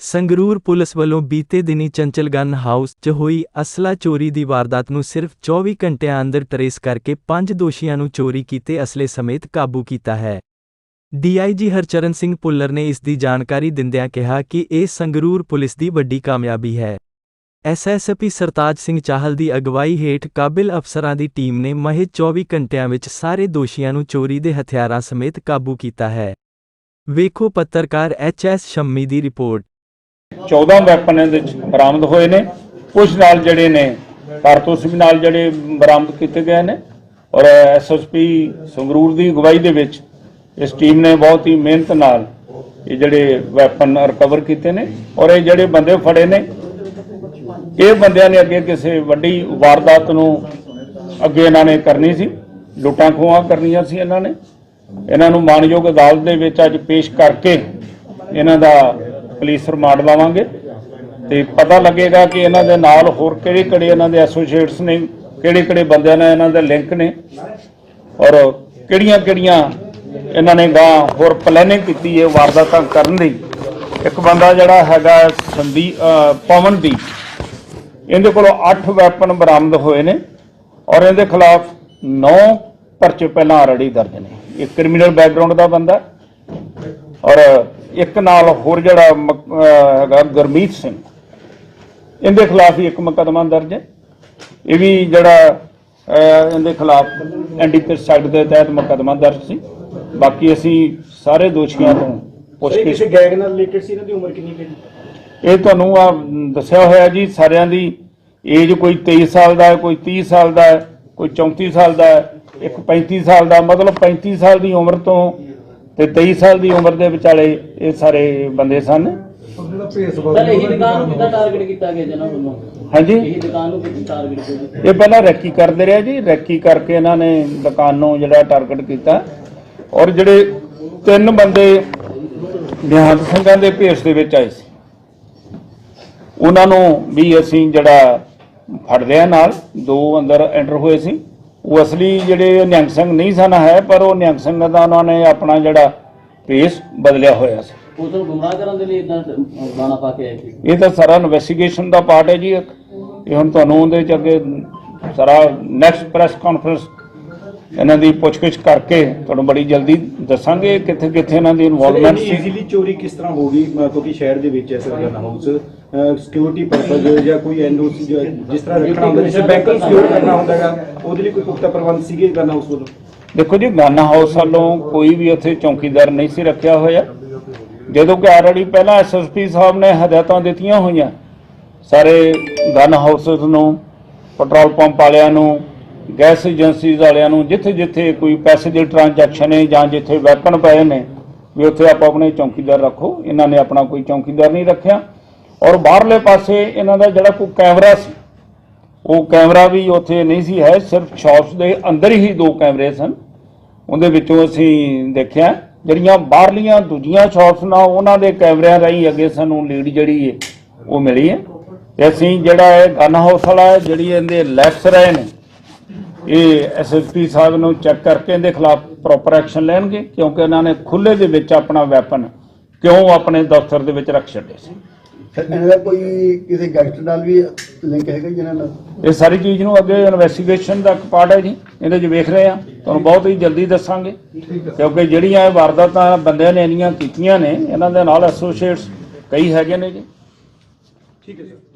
Sangrur police ਵੱਲੋਂ ਬੀਤੇ ਦਿਨੀ ਚੰਚਲ ਗਨ ਹਾਊਸ 'ਚ ਹੋਈ ਅਸਲਾ ਚੋਰੀ ਦੀ ਵਾਰਦਾਤ ਨੂੰ ਸਿਰਫ 24 ਘੰਟਿਆਂ ਅੰਦਰ ਟਰੇਸ ਕਰਕੇ ਪੰਜ ਦੋਸ਼ੀਆਂ ਨੂੰ ਚੋਰੀ ਕੀਤੇ ਅਸਲੇ ਸਮੇਤ ਕਾਬੂ ਕੀਤਾ ਹੈ। ਡੀਆਈਜੀ ਹਰਚਰਨ ਸਿੰਘ ਪੁੱਲਰ ਨੇ ਇਸ ਦੀ ਜਾਣਕਾਰੀ ਦਿੰਦਿਆਂ ਕਿਹਾ ਕਿ ਇਹ ਸੰਗਰੂਰ ਪੁਲਿਸ ਦੀ ਵੱਡੀ ਕਾਮਯਾਬੀ ਹੈ। ਐਸਐਸਪੀ ਸਰਤਾਜ ਸਿੰਘ ਚਾਹਲ ਦੀ ਅਗਵਾਈ ਹੇਠ ਕਾਬਿਲ ਅਫਸਰਾਂ ਦੀ ਟੀਮ ਨੇ ਮਹਿਜ 24 ਘੰਟਿਆਂ ਵਿੱਚ ਸਾਰੇ ਦੋਸ਼ੀਆਂ ਨੂੰ ਚੋਰੀ ਦੇ ਹਥਿਆਰਾਂ ਸਮੇਤ ਕਾਬੂ ਕੀਤਾ ਹੈ। ਵੇਖੋ ਪੱਤਰਕਾਰ ਐਚਐਸ ਸ਼ੰਮੀ ਦੀ ਰਿਪੋਰਟ 14 ਵੈਪਨ ਇਹਦੇ ਵਿੱਚ ਬਰਾਮਦ ਹੋਏ ਨੇ। ਕੁਝ ਨਾਲ ਜਿਹੜੇ ਨੇ ਕਾਰਤੂਸ ਵੀ ਨਾਲ ਜਿਹੜੇ ਬਰਾਮਦ ਕੀਤੇ ਗਏ ਨੇ ਔਰ ਐਸਐਸਪੀ ਸੰਗਰੂਰ ਦੀ ਅਗਵਾਈ ਦੇ ਵਿੱਚ ਇਸ ਟੀਮ ਨੇ ਬਹੁਤ ਹੀ ਮਿਹਨਤ ਨਾਲ ਇਹ ਜਿਹੜੇ ਵੈਪਨ ਰਿਕਵਰ ਕੀਤੇ ਨੇ ਔਰ ਇਹ ਜਿਹੜੇ ਬੰਦੇ ਫੜੇ ਨੇ, ਇਹ ਬੰਦਿਆਂ ਨੇ ਅੱਗੇ ਕਿਸੇ ਵੱਡੀ ਵਾਰਦਾਤ ਨੂੰ ਅੱਗੇ ਇਹਨਾਂ ਨੇ ਕਰਨੀ ਸੀ। ਲੁੱਟਾਂ ਖੋਹਾਂ ਕਰਨੀਆਂ ਸੀ ਇਹਨਾਂ ਨੇ। ਇਹਨਾਂ ਨੂੰ ਮਾਨਯੋਗ ਅਦਾਲਤ ਦੇ ਵਿੱਚ ਅੱਜ ਪੇਸ਼ ਕਰਕੇ ਇਹਨਾਂ ਦਾ ਪੁਲਿਸ ਰਿਮਾਂਡ ਲਵਾਂਗੇ ਤੇ ਪਤਾ ਲੱਗੇਗਾ ਕਿ ਇਹਨਾਂ ਦੇ ਨਾਲ ਹੋਰ ਕਿਹੜੇ ਕਿਹੜੇ ਇਹਨਾਂ ਦੇ ਐਸੋਸੀਏਟਸ ਨੇ, ਕਿਹੜੇ ਕਿਹੜੇ ਬੰਦਿਆਂ ਨਾਲ ਇਹਨਾਂ ਦੇ ਲਿੰਕ ਨੇ ਔਰ ਕਿਹੜੀਆਂ ਕਿਹੜੀਆਂ ਇਹਨਾਂ ਨੇ ਗਾਂ ਹੋਰ ਪਲੈਨਿੰਗ ਕੀਤੀ ਹੈ, ਵਾਰਦਾਤਾਂ ਕਰਨ ਦੀ। ਇੱਕ ਬੰਦਾ ਜਿਹੜਾ ਹੈਗਾ ਸੰਦੀ ਪਵਨਦੀਪ ਇਹਦੇ ਕੋਲੋਂ 8 ਵੈਪਨ ਬਰਾਮਦ ਹੋਏ ਨੇ ਔਰ ਇਹਦੇ ਖਿਲਾਫ 9 ਪਰਚੇ ਪਹਿਲਾਂ ਆਲਰੇਡੀ ਦਰਜ ਨੇ। ਇਹ ਕ੍ਰਿਮੀਨਲ ਬੈਕਗ੍ਰਾਉਂਡ ਦਾ ਬੰਦਾ ਔਰ ਇੱਕ ਨਾਲ ਹੋਰ ਜਿਹੜਾ ਹੈਗਾ ਗੁਰਮੀਤ ਸਿੰਘ ਇਹਦੇ ਖਿਲਾਫ ਹੀ ਇੱਕ ਮੁਕੱਦਮਾ ਦਰਜ ਹੈ। ਇਹ ਵੀ ਜਿਹੜਾ ਇਹਦੇ ਖਿਲਾਫ ਐਨਡੀਪੀਐਸ ਐਕਟ ਦੇ ਤਹਿਤ ਮੁਕੱਦਮਾ ਦਰਜ ਸੀ। ਬਾਕੀ ਅਸੀਂ ਸਾਰੇ ਦੋਸ਼ੀਆਂ ਤੋਂ ਪੁੱਛਗਿੱਛ ਕਿਸੇ ਗੈਂਗ ਨਾਲ ਰਿਲੇਟਡ ਸੀ? ਇਹਨਾਂ ਦੀ ਉਮਰ ਕਿੰਨੀ ਹੈ ਇਹ ਤੁਹਾਨੂੰ ਆ ਦੱਸਿਆ ਹੋਇਆ ਜੀ ਸਾਰਿਆਂ ਦੀ ਏਜ ਕੋਈ 23 ਸਾਲ ਦਾ ਹੈ ਕੋਈ 30 ਸਾਲ ਦਾ ਹੈ ਕੋਈ 34 ਸਾਲ ਦਾ ਹੈ ਇੱਕ 35 ਸਾਲ ਦਾ ਮਤਲਬ 35 ਸਾਲ ਦੀ ਉਮਰ ਤੋਂ ਤੇ 23 ਸਾਲ ਦੀ ਉਮਰ ਦੇ ਵਿਚਾਲੇ ਇਹ ਸਾਰੇ ਬੰਦੇ ਸਨ। ਸਰ ਇਹੀ ਦੁਕਾਨ ਨੂੰ ਕਿੱਦਾਂ ਟਾਰਗੇਟ ਕੀਤਾ ਗਿਆ ਜਨਾਂ ਵੱਲੋਂ? ਹਾਂਜੀ। ਇਹੀ ਦੁਕਾਨ ਨੂੰ ਕਿੱਦਾਂ ਟਾਰਗੇਟ ਕੀਤਾ ਇਹ ਪਹਿਲਾਂ ਰੈਕੀ ਕਰਦੇ ਰਹੇ ਜੀ ਰੈਕੀ ਕਰਕੇ ਇਹਨਾਂ ਨੇ ਦੁਕਾਨ ਨੂੰ ਜਿਹੜਾ ਟਾਰਗੇਟ ਕੀਤਾ। ਔਰ ਜਿਹੜੇ ਤਿੰਨ ਬੰਦੇ ਨਿਹੰਗ ਸਿੰਘਾਂ ਦੇ ਭੇਸ ਦੇ ਵਿੱਚ ਆਏ ਸੀ। ਉਹਨਾਂ ਨੂੰ ਵੀ ਅਸੀਂ ਜਿਹੜਾ ਫੜ ਲਿਆ ਨਾਲ ਦੋ ਅੰਦਰ ਐਂਟਰ ਹੋਏ ਸੀ। ਉਹ ਅਸਲੀ ਜਿਹੜੇ ਨਿਹੰਗ ਸਿੰਘ ਨਹੀਂ ਸਨ ਹੈ ਪਰ ਉਹ ਨਿਹੰਗ ਸਿੰਘ ਦਾ ਉਹਨਾਂ ਨੇ ਆਪਣਾ ਜਿਹੜਾ ਭੇਸ ਬਦਲਿਆ ਹੋਇਆ ਸੀ। ਉਸ ਨੂੰ ਗੁੰਮਰਾਹ ਕਰਨ ਦੇ ਲਈ ਇਦਾਂ ਗਾਣਾ ਪਾ ਕੇ ਆਏ ਸੀ। ਇਹ ਤਾਂ ਸਾਰਾ ਇਨਵੈਸਟੀਗੇਸ਼ਨ ਦਾ ਪਾਰਟ ਹੈ ਜੀ ਇੱਕ। ਇਹ ਹੁਣ ਤੁਹਾਨੂੰ ਉਹਦੇ ਚ ਅੱਗੇ ਸਾਰਾ ਨੈਕਸਟ ਪ੍ਰੈਸ ਕਾਨਫਰੰਸ ਇਹਨਾਂ ਦੀ ਪੁੱਛਗਿੱਛ ਕਰਕੇ ਤੁਹਾਨੂੰ ਬੜੀ ਜਲਦੀ ਦੱਸਾਂਗੇ ਕਿੱਥੇ ਕਿੱਥੇ ਇਹਨਾਂ ਦੀ ਇਨਵੋਲਵਮੈਂਟ ਸੀ। ਈਜ਼ੀਲੀ ਚੋਰੀ ਕਿਸ ਤਰ੍ਹਾਂ ਹੋ ਗਈ? ਅਹ ਕਿਉਂਕਿ ਸ਼ਹਿਰ ਦੇ ਵਿੱਚ ਹੈ sir gun house security purpose ਜਾਂ ਕੋਈ ਐਨਓਸੀ ਜਿਸ ਤਰ੍ਹਾਂ ਰੱਖਣਾ ਹੁੰਦਾ ਜਿਵੇਂ ਬੈਂਕ ਨੂੰ ਸਿਕਿਉਰ ਕਰਨਾ ਹੁੰਦਾ ਹੈਗਾ, ਉਹਦੇ ਲਈ ਕੋਈ ਪੁਖਤਾ ਪ੍ਰਬੰਧ ਸੀਗੇ ਗਨ ਹਾਊਸ ਵੱਲੋਂ? ਦੇਖੋ ਜੀ ਗਨ ਹਾਊਸ ਵੱਲੋਂ ਕੋਈ ਵੀ ਉੱਥੇ ਚੌਕੀਦਾਰ ਨਹੀਂ ਸੀ ਰੱਖਿਆ ਹੋਇਆ। ਜਦੋਂ ਕਿ ਆਲਰੇਡੀ ਪਹਿਲਾਂ ਐਸਐਸਪੀ ਸਾਹਿਬ ਨੇ ਹਦਾਇਤਾਂ ਦਿੱਤੀਆਂ ਹੋਈਆਂ। ਸਾਰੇ ਗਨ ਹਾਊਸਸ ਨੂੰ, ਪੈਟਰੋਲ ਪੰਪ ਵਾਲਿਆਂ ਨੂੰ, ਗੈਸ ਏਜੰਸੀਜ਼ ਵਾਲਿਆਂ ਨੂੰ ਜਿੱਥੇ ਜਿੱਥੇ ਕੋਈ ਪੈਸੇ ਦੀ ਟ੍ਰਾਂਜੈਕਸ਼ਨ ਹੈ ਜਾਂ ਜਿੱਥੇ ਵੈਪਨ ਪਏ ਨੇ, ਵੀ ਉੱਥੇ ਆਪਾਂ ਆਪਣੇ ਚੌਕੀਦਾਰ ਰੱਖੋ। ਇਹਨਾਂ ਨੇ ਆਪਣਾ ਕੋਈ ਚੌਕੀਦਾਰ ਨਹੀਂ ਰੱਖਿਆ। ਔਰ ਬਾਹਰਲੇ ਪਾਸੇ ਇਹਨਾਂ ਦਾ ਜਿਹੜਾ ਕੋਈ ਕੈਮਰਾ ਸੀ, ਉਹ ਕੈਮਰਾ ਵੀ ਉੱਥੇ ਨਹੀਂ ਸੀ, ਹੈ ਸਿਰਫ ਸ਼ਾਪਸ ਦੇ ਅੰਦਰ ਹੀ ਦੋ ਕੈਮਰੇ ਸਨ। ਉਹਦੇ ਵਿੱਚੋਂ ਅਸੀਂ ਦੇਖਿਆ, ਜਿਹੜੀਆਂ ਬਾਹਰਲੀਆਂ ਦੂਜੀਆਂ ਸ਼ਾਪਸ ਨਾਲ ਉਹਨਾਂ ਦੇ ਕੈਮਰਿਆਂ ਰਾਹੀਂ ਅੱਗੇ ਸਾਨੂੰ ਲੀਡ ਜਿਹੜੀ ਹੈ, ਉਹ ਮਿਲੀ ਹੈ। ਤੇ ਅਸੀਂ ਜਿਹੜਾ ਹੈ ਗਨ ਹਾਊਸ ਵਾਲਾ ਜਿਹੜੀ ਇਹਦੇ ਲੈਕਸ ਰਹੇ ਨੇ, ਇਹ ਐਸਐਸਪੀ ਸਾਹਿਬ ਨੂੰ ਚੈੱਕ ਕਰਕੇ ਇਹਦੇ ਖਿਲਾਫ ਪ੍ਰੋਪਰ ਐਕਸ਼ਨ ਲੈਣਗੇ, ਕਿਉਂਕਿ ਇਹਨਾਂ ਨੇ ਖੁੱਲੇ ਦੇ ਵਿੱਚ ਆਪਣਾ ਵੈਪਨ ਕਿਉਂ ਆਪਣੇ ਦਫ਼ਤਰ ਦੇ ਵਿੱਚ ਰੱਖ ਛੱਡੇ ਸੀ। ਸਰ ਇਹਨਾਂ ਦਾ ਕੋਈ ਕਿਸੇ ਗੈਂਗਸਟਰ ਨਾਲ ਵੀ ਲਿੰਕ ਹੈਗਾ ਜੀ ਇਹਨਾਂ ਨਾਲ? ਇਹ ਸਾਰੀ ਚੀਜ਼ ਨੂੰ ਅੱਗੇ ਇਨਵੈਸਟੀਗੇਸ਼ਨ ਦਾ ਇੱਕ ਪਾਰਟ ਹੈ ਜੀ। ਇਹਦੇ 'ਚ ਵੇਖ ਰਹੇ ਆ ਤੁਹਾਨੂੰ ਬਹੁਤ ਹੀ ਜਲਦੀ ਦੱਸਾਂਗੇ। ਕਿਉਂਕਿ ਜਿਹੜੀਆਂ ਇਹ ਵਾਰਦਾਤਾਂ ਬੰਦਿਆਂ ਨੇ ਇੰਨੀਆਂ ਕੀਤੀਆਂ ਨੇ ਇਹਨਾਂ ਦੇ ਨਾਲ ਐਸੋਸੀਏਟਸ ਕਈ ਹੈਗੇ ਨੇ ਜੀ। ਠੀਕ ਹੈ ਸਰ।